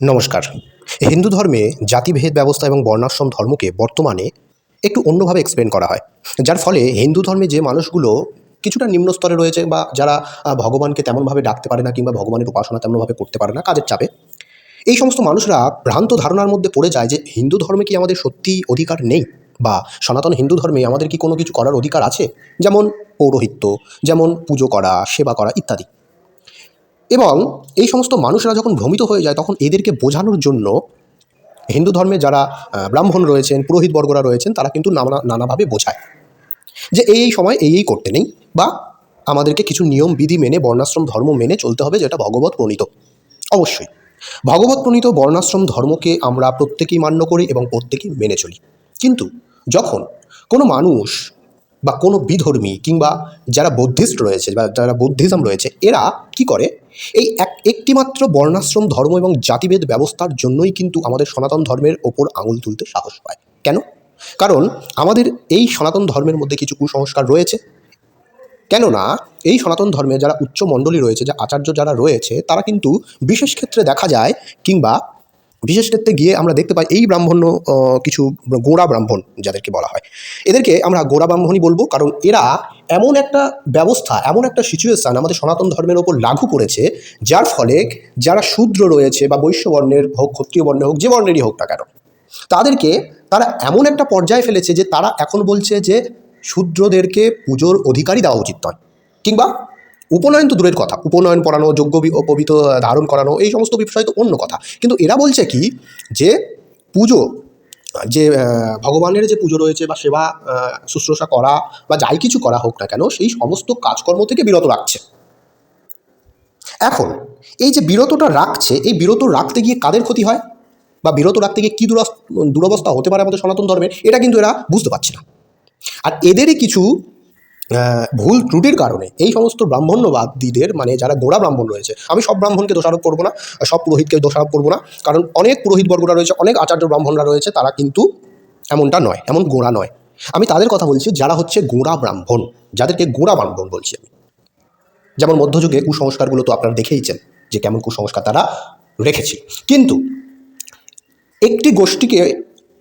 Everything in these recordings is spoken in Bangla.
নমস্কার। হিন্দু ধর্মে জাতিভেদ ব্যবস্থা এবং বর্ণাশ্রম ধর্মকে বর্তমানে একটু অন্যভাবে এক্সপ্লেন করা হয়। যার ফলে হিন্দু ধর্মে যে মানুষগুলো কিছুটা নিম্ন স্তরে রয়েছে বা যারা ভগবানকে তেমনভাবে ডাকতে পারে না কিংবা ভগবানের উপাসনা তেমনভাবে করতে পারে না, কাজের চাপে। এই সমস্ত মানুষরা ভ্রান্ত ধারণার মধ্যে পড়ে যায় যে হিন্দু ধর্মে কি আমাদের সত্যি অধিকার নেই? বা সনাতন হিন্দু ধর্মে আমাদের কি কোনো কিছু করার অধিকার আছে? যেমন পৌরোহিত্য, যেমন পুজো করা, সেবা করা ইত্যাদি। এবং এই সমস্ত মানুষরা যখন ভ্রমিত হয়ে যায়, তখন এদেরকে বোঝানোর জন্য হিন্দু ধর্মে যারা ব্রাহ্মণ রয়েছেন, পুরোহিত বর্গরা রয়েছেন, তারা কিন্তু নানা, নানাভাবে বোঝায় যে এই এই সময় এই এই করতে নেই বা আমাদেরকে কিছু নিয়ম, বিধি মেনে, বর্ণাশ্রম, ধর্ম মেনে চলতে হবে যেটা ভগবত প্রণীত। অবশ্যই, ভগবত প্রণীত বর্ণাশ্রম ধর্মকে আমরা প্রত্যেকেই মান্য করি এবং প্রত্যেকেই মেনে চলি। কিন্তু যখন কোনো মানুষ বা কোনো বিধর্মী কিংবা যারা বৌদ্ধিস্ট রয়েছে, বা যারা বৌদ্ধিজম রয়েছে, এরা কি করে? এই এক, একটিমাত্র বর্ণাশ্রম, ধর্ম এবং জাতিভেদ ব্যবস্থার জন্যই কিন্তু আমাদের সনাতন ধর্মের ওপর আঙুল তুলতে সাহস পায়। কেন? কারণ আমাদের এই সনাতন ধর্মের মধ্যে কিছু কুসংস্কার রয়েছে। কেননা এই সনাতন ধর্মে যারা উচ্চ মণ্ডলী রয়েছে, যে আচার্য যারা রয়েছে, তারা কিন্তু বিশেষ ক্ষেত্রে দেখা যায় কিংবা বিশেষ ক্ষেত্রে গিয়ে আমরা দেখতে পাই এই ব্রাহ্মণ্য কিছু গোড়া ব্রাহ্মণ যাদেরকে বলা হয়। এদেরকে আমরা গোড়া ব্রাহ্মণই বলব কারণ এরা এমন একটা ব্যবস্থা, এমন একটা সিচুয়েশান আমাদের সনাতন ধর্মের ওপর লাগু করেছে, যার ফলে যারা শূদ্র রয়েছে বা বৈশ্য বর্ণের হোক, ক্ষত্রিয় বর্ণের হোক, যে বর্ণেরই হোক না কেন, তাদেরকে তারা এমন একটা পর্যায়ে ফেলেছে যে তারা এখন বলছে যে শূদ্রদেরকে পুজোর অধিকারই দেওয়া উচিত নয়। কিংবা উপনয়ন তো দূরের কথা। উপনয়ন পড়ানো যোগ্য পবিত্র ধারণ করানো, এই সমস্ত বিষয় তো অন্য কথা। কিন্তু এরা বলছে কি যে পুজো, যে ভগবানের যে পুজো রয়েছে বা সেবা শুশ্রূষা করা বা যাই কিছু করা হোক না কেন, সেই সমস্ত কাজকর্ম থেকে বিরত রাখছে। এখন, এই যে বিরতটা রাখছে, এই বিরত রাখতে গিয়ে কাদের ক্ষতি হয়? বা বিরত রাখতে গিয়ে কী দুরবস্থা হতে পারে আমাদের সনাতন ধর্মের? এটা কিন্তু এরা বুঝতে পারছে না। আর এদেরই কিছু ভুল ত্রুটির কারণে এই সমস্ত ব্রাহ্মণ্যবাদীদের মানে যারা গোড়া ব্রাহ্মণ রয়েছে, আমি সব ব্রাহ্মণকে দোষারোপ করব না সব পুরোহিতকে দোষারোপ করব না, কারণ অনেক পুরোহিত বর্গরা রয়েছে, অনেক আচার্য ব্রাহ্মণরা রয়েছে, তারা কিন্তু এমনটা নয়, এমন গোড়া নয়। আমি তাদের কথা বলছি, যারা হচ্ছে গোড়া ব্রাহ্মণ, যাদেরকে গোড়া ব্রাহ্মণ বলছি আমি। যেমন মধ্যযুগে কুসংস্কারগুলো তো আপনারা দেখেইছেন, যে কেমন কুসংস্কার তারা রেখেছে। কিন্তু একটি গোষ্ঠীকে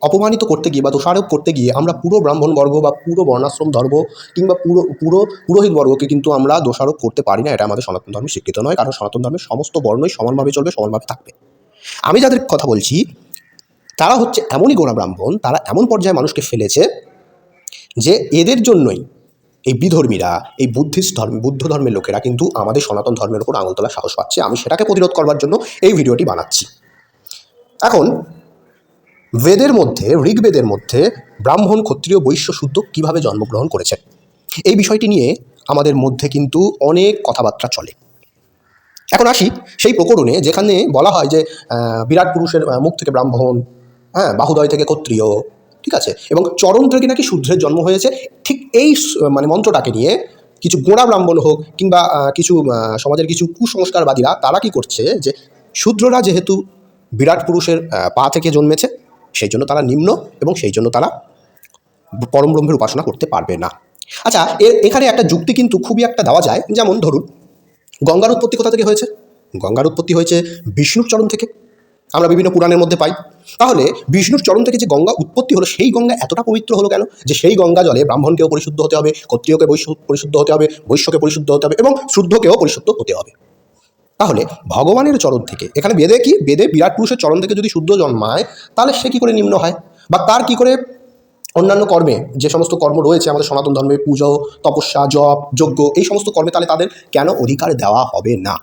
অপমানিত করতে গিয়ে বা দোষারোপ করতে গিয়ে আমরা পুরো ব্রাহ্মণ বর্গ বা পুরো বর্ণাশ্রম ধর্ম কিংবা পুরো পুরো পুরোহিত বর্গকে কিন্তু আমরা দোষারোপ করতে পারি না। এটা আমাদের সনাতন ধর্মে স্বীকৃত নয়। কারণ সনাতন ধর্মের সমস্ত বর্ণই সমানভাবে চলবে, সমানভাবে থাকবে। আমি যাদের কথা বলছি, তারা হচ্ছে এমনই গোড়া ব্রাহ্মণ, তারা এমন পর্যায়ে মানুষকে ফেলেছে যে এদের জন্যই এই বিধর্মীরা, এই বুদ্ধিস্ট ধর্ম, বুদ্ধ ধর্মের লোকেরা কিন্তু আমাদের সনাতন ধর্মের উপর আঙুল তোলা সাহস পাচ্ছে। আমি সেটাকে প্রতিরোধ করবার জন্য এই ভিডিওটি বানাচ্ছি। এখন বেদের মধ্যে, ঋগ্বেদের মধ্যে ব্রাহ্মণ ক্ষত্রিয় বৈশ্য শুদ্ধ কীভাবে জন্মগ্রহণ করেছে? এই বিষয়টি নিয়ে আমাদের মধ্যে কিন্তু অনেক কথাবার্তা চলে। এখন আসি সেই প্রকরণে, যেখানে বলা হয় যে বিরাট পুরুষের মুখ থেকে ব্রাহ্মণ হ্যাঁ বাহুদয় থেকে ক্ষত্রিয়, ঠিক আছে? এবং চরণ থেকে নাকি শূদ্রের জন্ম হয়েছে, ঠিক এই মানে মন্ত্রটাকে নিয়ে কিছু গোড়া ব্রাহ্মণ হোক কিংবা কিছু সমাজের কিছু কুসংস্কারবাদীরা তারা কি করছে যে, শূদ্ররা যেহেতু বিরাট পুরুষের পা থেকে জন্মেছে সেই জন্য তারা নিম্ন এবং সেই জন্য তারা পরম ব্রহ্মের উপাসনা করতে পারবে না। আচ্ছা এখানে একটা যুক্তি কিন্তু খুবই একটা দেওয়া যায়। যেমন ধরুন, গঙ্গার উৎপত্তি কোথা থেকে হয়েছে? গঙ্গার উৎপত্তি হয়েছে বিষ্ণুর চরণ থেকে। আমরা বিভিন্ন পুরাণের মধ্যে পাই। তাহলে বিষ্ণুর চরণ থেকে যে গঙ্গা উৎপত্তি হলো, সেই গঙ্গা এতটা পবিত্র হলো কেন? যে সেই গঙ্গা জলে ব্রাহ্মণকেও পরিশুদ্ধ হতে হবে, ক্ষত্রিয়কে পরিশুদ্ধ হতে হবে, বৈশ্যকে পরিশুদ্ধ হতে হবে এবং শুদ্ধকেও পরিশুদ্ধ হতে হবে। তাহলে ভগবানের চরণ থেকে, এখানে বেদে কি? বেদে বিরাট পুরুষের চরণ থেকে যদি শুদ্ধ জন্মায়, তাহলে সে কি করে নিম্ন হয়? বা তার কি করে অন্যান্য কর্মে, যে সমস্ত কর্ম রয়েছে, আমাদের সনাতন ধর্মে পুজো, তপস্যা, জপ, যজ্ঞ, এই সমস্ত কর্মে তাহলে তাদের কেন অধিকার দেওয়া হবে না?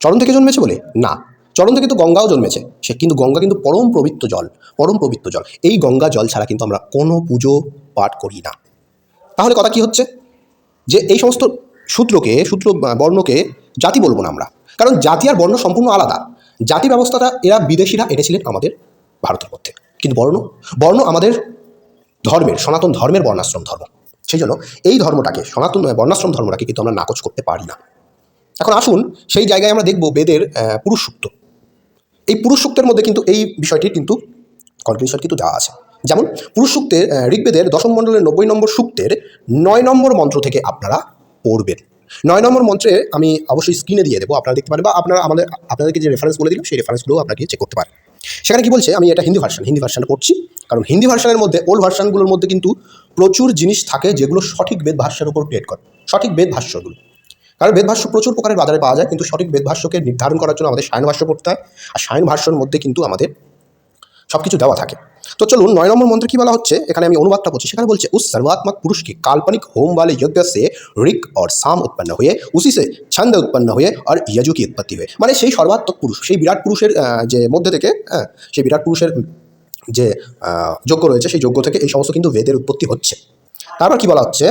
চরণ থেকে জন্মেছে বলে? না। চরণ থেকে তো গঙ্গাও জন্মেছে। সে কিন্তু গঙ্গা কিন্তু পরম পবিত্র জল, পরম পবিত্র জল। এই গঙ্গা জল ছাড়া কিন্তু আমরা কোনো পুজো পাঠ করি না। তাহলে কথা কি হচ্ছে? যে এই সমস্ত সূত্রকে সূত্র বর্ণকে জাতি বলব না আমরা। কারণ জাতি আর বর্ণ সম্পূর্ণ আলাদা। জাতি ব্যবস্থাটা এরা বিদেশিরা এনেছিলেন আমাদের ভারতের মধ্যে। কিন্তু বর্ণ বর্ণ আমাদের ধর্মের, সনাতন ধর্মের বর্ণাশ্রম ধর্ম। সেই জন্য এই ধর্মটাকে, সনাতন বর্ণাশ্রম ধর্মটাকে কিন্তু আমরা নাকচ করতে পারি না। এখন আসুন, সেই জায়গায় আমরা দেখব বেদের পুরুষ সূক্ত এই পুরুষ সূক্তের মধ্যে কিন্তু এই বিষয়টির কিন্তু কনক্লুশন কিন্তু দেওয়া আছে। যেমন পুরুষ সূক্তের ঋগ্বেদের দশম মণ্ডলের নব্বই নম্বর সূক্তের নয় নম্বর মন্ত্র থেকে আপনারা পড়বেন। নয় নম্বর মন্ত্রে আমি অবশ্যই স্ক্রিনে দিয়ে দেবো, আপনারা দেখতে পারেন বা আপনারা আমাদের, আপনাদেরকে যে রেফারেন্স বলে দিলাম, সেই রেফারেন্সগুলো আপনাকে চেক করতে পারেন। সেখানে কি বলছে, আমি এটা হিন্দি ভার্সন হিন্দি ভার্সনটা পড়ছি। কারণ হিন্দি ভার্সনের মধ্যে ওল্ড ভার্সনগুলোর মধ্যে কিন্তু প্রচুর জিনিস থাকে যেগুলো সঠিক বেদ ভাষ্যের উপর ক্রিয়েট করে। সঠিক বেদ ভাষ্যগুলো কারণ বেদ ভাষ্য প্রচুর প্রকারের বাজারে পাওয়া যায়, কিন্তু সঠিক বেদ ভাষ্যকে নির্ধারণ করার জন্য আমাদের সায়ন ভাষ্য পড়তে হয়। আর সায়ন ভাষ্যর মধ্যে কিন্তু আমাদের সব কিছু দেওয়া থাকে। তো চলুন নয় নম্বর মন্ত্রে কি বলা হচ্ছে এখানে আমি অনুবাদটা করছি সেখানে বলছে উস सर्वात्मक पुरुष की काल्पनिक होम वाले यज्ञ से ऋक और साम उत्पन्न हुए उसी से छंद उत्पन्न हुए और यजु की उत्पत्ति हुए মানে সেই সর্বাত্মক পুরুষ সেই বিরাট পুরুষের আহ, যে মধ্যে থেকে হ্যাঁ, সেই বিরাট পুরুষের যে আহ, যজ্ঞ রয়েছে সেই যজ্ঞ থেকে এই সমস্ত কিন্তু বেদের উৎপত্তি হচ্ছে তারপর কি বলা হচ্ছে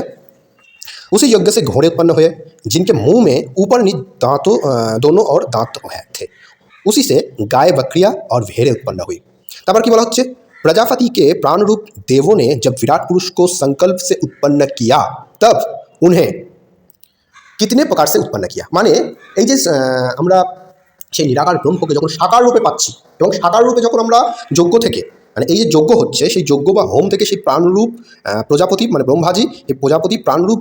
उसी यज्ञ से घोड़े उत्पन्न हुए जिनके मुंह में ऊपर नीचे दांतों अ, दोनों और दांत हैं थे उसी से गाय बकरियां और भेड़ें उत्पन्न हुई তারপর কি বলা হচ্ছে प्रजापति के प्राण रूप देवों ने जब विराट पुरुष को संकल्प से उत्पन्न किया तब उन्हें কিতনে প্রকার সে উৎপন্ন কিয়া মানে এই যে আহ, আমরা সেই নিরাকার ব্রহ্মকে যখন সাকার রূপে পাচ্ছি এবং সাকার রূপে যখন আমরা যজ্ঞ থেকে মানে এই যে যজ্ঞ হচ্ছে সেই যজ্ঞ বা হোম থেকে সেই প্রাণরূপ আহ, প্রজাপতি মানে ব্রহ্মাজি এই প্রজাপতি প্রাণরূপ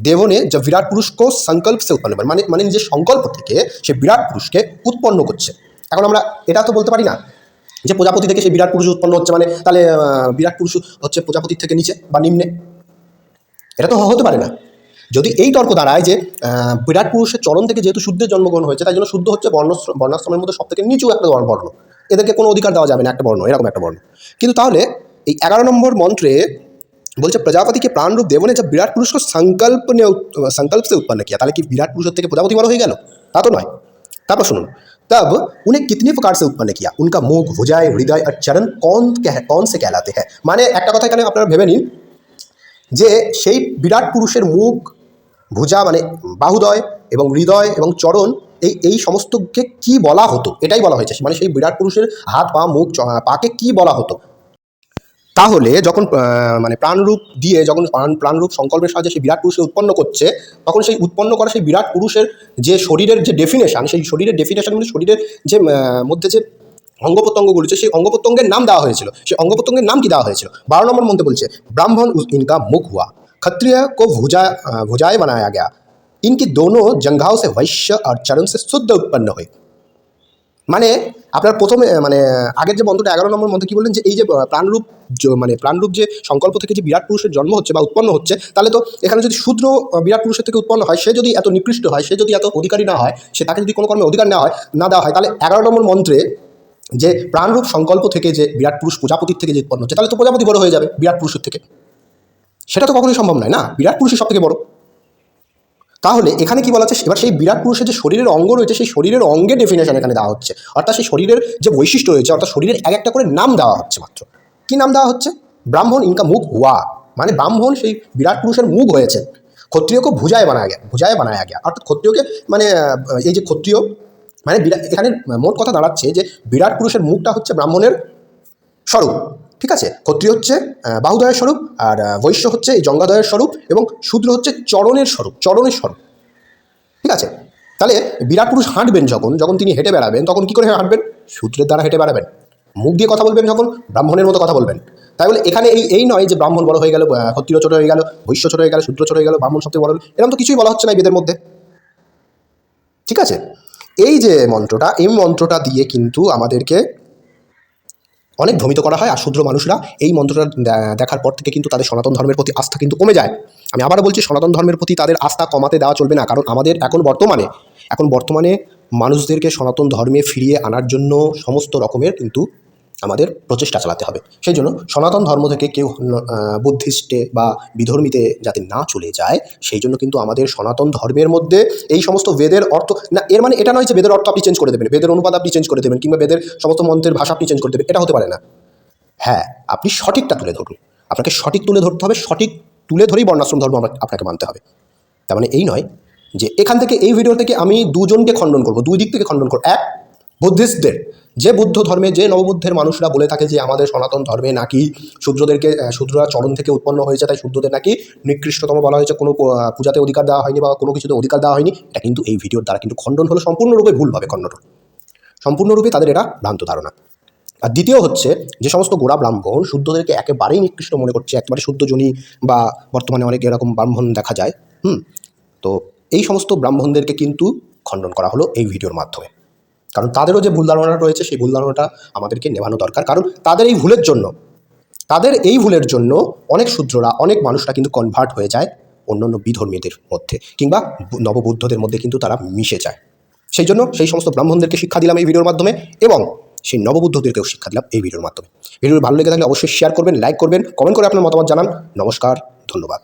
দেবনে যে বিরাট পুরুষকে সংকল্প সে উৎপন্ন করে মানে মানে নিজের সংকল্প থেকে সে বিরাট পুরুষকে উৎপন্ন করছে এখন আমরা এটা তো বলতে পারি না যে প্রজাপতি থেকে সেই বিরাট পুরুষ উৎপন্ন হচ্ছে মানে তাহলে বিরাট পুরুষ হচ্ছে প্রজাপতির থেকে নিচে বা নিম্নে? এটা তো হতে পারে না। যদি এই তর্ক দাঁড়ায় যে বিরাট পুরুষের চরণ থেকে যেহেতু শুদ্ধের জন্মগ্রহণ হয়েছে, তাই জন্য শুদ্ধ হচ্ছে বর্ণ বর্ণাশ্রমের মধ্যে সব থেকে নিচু একটা বর্ণ এদেরকে কোনো অধিকার দেওয়া যাবে না একটা বর্ণ, এরকম একটা বর্ণ। কিন্তু তাহলে, এই এগারো নম্বর মন্ত্রে বলছে, প্রজাপতিকে প্রাণরূপ দেবনে যা বিরাট পুরুষকে সংকল্প নিয়ে সংকল্প উৎপন্ন কিয়া। তাহলে কি বিরাট পুরুষের থেকে প্রজাপতি বড় হয়ে গেল? তা তো নয়। তারপর শুনুন। तब उन्हें कितने प्रकार से उत्पन्न किया उनका मुख भुजाएं हृदय और चरण कौन कह कौन से कहलाते हैं মানে একটা কথা এখানে আপনারা ভেবে নিন যে সেই বিরাট পুরুষের মুখ ভুজা মানে বাহুদয় এবং হৃদয় এবং চরণ এই এই সমস্তকে কি বলা হতো এটাই বলা হয়েছে মানে সেই বিরাট পুরুষের হাত পা মুখ চ- পাকে কি বলা হতো তাহলে যখন আহ, মানে প্রাণরূপ দিয়ে যখন প্রাণ প্রাণরূপ সংকল্পের সাহায্যে সেই বিরাট পুরুষকে উৎপন্ন করছে তখন সেই উৎপন্ন করা সেই বিরাট পুরুষের যে শরীরের যে ডেফিনেশন সেই শরীরের ডেফিনেশন মানে শরীরের যে আহ, মধ্যে যে অঙ্গ প্রত্যঙ্গগুলো রয়েছে সেই অঙ্গ প্রত্যঙ্গের নাম দেওয়া হয়েছিল সেই অঙ্গ প্রত্যঙ্গের নাম কি দেওয়া হয়েছিল বারো নম্বর মধ্যে বলছে ব্রাহ্মণ उस- इनका मुख हुआ क्षत्रिय को भुजा अ, भुजाएं बनाया गया इनकी दोनों जंघाओं से वैश्य और चरण से शुद्ध उत्पन्न हुए মানে আপনার প্রথমে মানে আগের যে মন্ত্রটা এগারো নম্বর মন্ত্র কি বললেন যে, এই যে প্রাণরূপ মানে প্রাণরূপ যে সংকল্প থেকে যে বিরাট পুরুষের জন্ম হচ্ছে বা উৎপন্ন হচ্ছে, তাহলে তো এখানে যদি শূদ্র বিরাট পুরুষের থেকে উৎপন্ন হয়, সে যদি এত নিকৃষ্ট হয়, সে যদি এত অধিকারী না হয়, সে তাকে যদি কোনো কর্মে অধিকার না হয়, না দেওয়া হয়, তাহলে এগারো নম্বর মন্ত্রে যে প্রাণরূপ সংকল্প থেকে যে বিরাট পুরুষ প্রজাপতির থেকে যে উৎপন্ন হচ্ছে, তাহলে তো প্রজাপতি বড় হয়ে যাবে বিরাট পুরুষের থেকে। সেটা তো কখনোই সম্ভব নয় না? বিরাট পুরুষের সব থেকে বড়। তাহলে এখানে কি বলা হচ্ছে? এবার সেই বিরাট পুরুষের যে শরীরের অঙ্গ রয়েছে, সেই শরীরের অঙ্গের ডেফিনেশন এখানে দেওয়া হচ্ছে। অর্থাৎ সেই শরীরের যে বৈশিষ্ট্য রয়েছে, অর্থাৎ শরীরের এক একটা করে নাম দেওয়া হচ্ছে মাত্র। কি নাম দেওয়া হচ্ছে? ব্রাহ্মণ ইনকা মুখ হুয়া। মানে ব্রাহ্মণ সেই বিরাট পুরুষের মুখ হয়েছে। ক্ষত্রিয়কে ভুজায় বানায় গেয়া, ভুজায় বানায় গেয়া। অর্থাৎ ক্ষত্রিয়কে মানে এই যে ক্ষত্রিয় মানে বিরা- এখানে মোট কথা দাঁড়াচ্ছে যে বিরাট পুরুষের মুখটা হচ্ছে ব্রাহ্মণের স্বরূপ। ঠিক আছে? ক্ষত্রিয় হচ্ছে বাহুদয়ের স্বরূপ, আর বৈশ্য হচ্ছে এই জঙ্গাদয়ের স্বরূপ এবং শূদ্র হচ্ছে চরণের স্বরূপ চরণের স্বরূপ। ঠিক আছে? তাহলে বিরাট পুরুষ হাঁটবেন যখন যখন তিনি হেঁটে বেড়াবেন, তখন কি করে হাঁটবেন? সূত্রের দ্বারা হেঁটে বেড়াবেন। মুখ দিয়ে কথা বলবেন যখন, ব্রাহ্মণের মতো কথা বলবেন। তাই বলে এখানে এই এই নয় যে ব্রাহ্মণ বড় হয়ে গেল ক্ষত্রিয় ছোট হয়ে গেল, বৈশ্য ছোট হয়ে গেল, শূদ্র ছোট হয়ে গেল, ব্রাহ্মণ সবথেকে বড় এরকম তো কিছুই বলা হচ্ছে না বেদের মধ্যে। ঠিক আছে? এই যে মন্ত্রটা, এই মন্ত্রটা দিয়ে কিন্তু আমাদেরকে অনেক ভ্রমিত করা হয় আর শূদ্র মানুষরা এই মন্ত্রটা দেখার পর থেকে কিন্তু তাদের সনাতন ধর্মের প্রতি আস্থা কিন্তু কমে যায়। আমি আবার বলছি, সনাতন ধর্মের প্রতি তাদের আস্থা কমাতে দেওয়া চলবে না, কারণ আমাদের এখন বর্তমানে এখন বর্তমানে মানুষদেরকে সনাতন ধর্মে ফিরিয়ে আনার জন্য সমস্ত রকমের কিন্তু আমাদের প্রচেষ্টা চালাতে হবে। সেই জন্য সনাতন ধর্ম থেকে কেউ বুদ্ধিস্টে বা বিধর্মীতে যাতে না চলে যায়, সেই জন্য কিন্তু আমাদের সনাতন ধর্মের মধ্যে এই সমস্ত বেদের অর্থ, না, এর মানে এটা নয় যে বেদের অর্থ আপনি চেঞ্জ করে দেবেন, বেদের অনুপাত আপনি চেঞ্জ করে দেবেন কিংবা বেদের সমস্ত মন্ত্রের ভাষা আপনি চেঞ্জ করে দেবেন, এটা হতে পারে না। হ্যাঁ আপনি সঠিকটা তুলে ধরুন। আপনাকে সঠিক তুলে ধরতে হবে, সঠিক তুলে ধরেই বর্ণাশ্রম ধর্ম আপনাকে মানতে হবে। তার মানে এই নয় যে এখান থেকে, এই ভিডিও থেকে আমি দুজনকে খণ্ডন করব, দুই দিক থেকে খণ্ডন করব। এক বুদ্ধিস্টদের, যে বুদ্ধ ধর্মে, যে নববুদ্ধের মানুষরা বলে থাকে যে আমাদের সনাতন ধর্মে নাকি শূদ্রদেরকে শূদ্ররা চরণ থেকে উৎপন্ন হয়েছে, তাই শূদ্রদের নাকি নিকৃষ্টতম বলা হয়েছে, কোনো পূজাতে অধিকার দেওয়া হয়নি বা কোনো কিছুতে অধিকার দেওয়া হয়নি। এটা কিন্তু এই ভিডিওর দ্বারা কিন্তু খণ্ডন হলো, সম্পূর্ণরূপে ভুলভাবে খণ্ডন। সম্পূর্ণরূপে তাদের এটা ভ্রান্ত ধারণা। আর দ্বিতীয় হচ্ছে, যে সমস্ত গোড়া ব্রাহ্মণ শুদ্ধদেরকে একেবারেই নিকৃষ্ট মনে করছে, একেবারে শুদ্ধ জনী বা বর্তমানে অনেক এরকম ব্রাহ্মণ দেখা যায়, হুম? তো এই সমস্ত ব্রাহ্মণদেরকে কিন্তু খণ্ডন করা হলো এই ভিডিওর মাধ্যমে। কারণ তাদেরও যে ভুল ধারণা রয়েছে, সেই ভুল ধারণাটা আমাদেরকে নেভানো দরকার। কারণ তাদের এই ভুলের জন্য, তাদের এই ভুলের জন্য অনেক শূদ্ররা, অনেক মানুষরা কিন্তু কনভার্ট হয়ে যায় অন্য অন্য বিধর্মীদের মধ্যে কিংবা নববুদ্ধদের মধ্যে কিন্তু তারা মিশে যায়। সেই জন্য সেই সমস্ত ব্রাহ্মণদেরকে শিক্ষা দিলাম এই ভিডিওর মাধ্যমে এবং সেই নববুদ্ধদেরকেও শিক্ষা দিলাম এই ভিডিওর মাধ্যমে। ভিডিও ভালো লেগে থাকলে অবশ্যই শেয়ার করবেন লাইক করবেন কমেন্ট করে আপনার মতামত জানান। নমস্কার, ধন্যবাদ।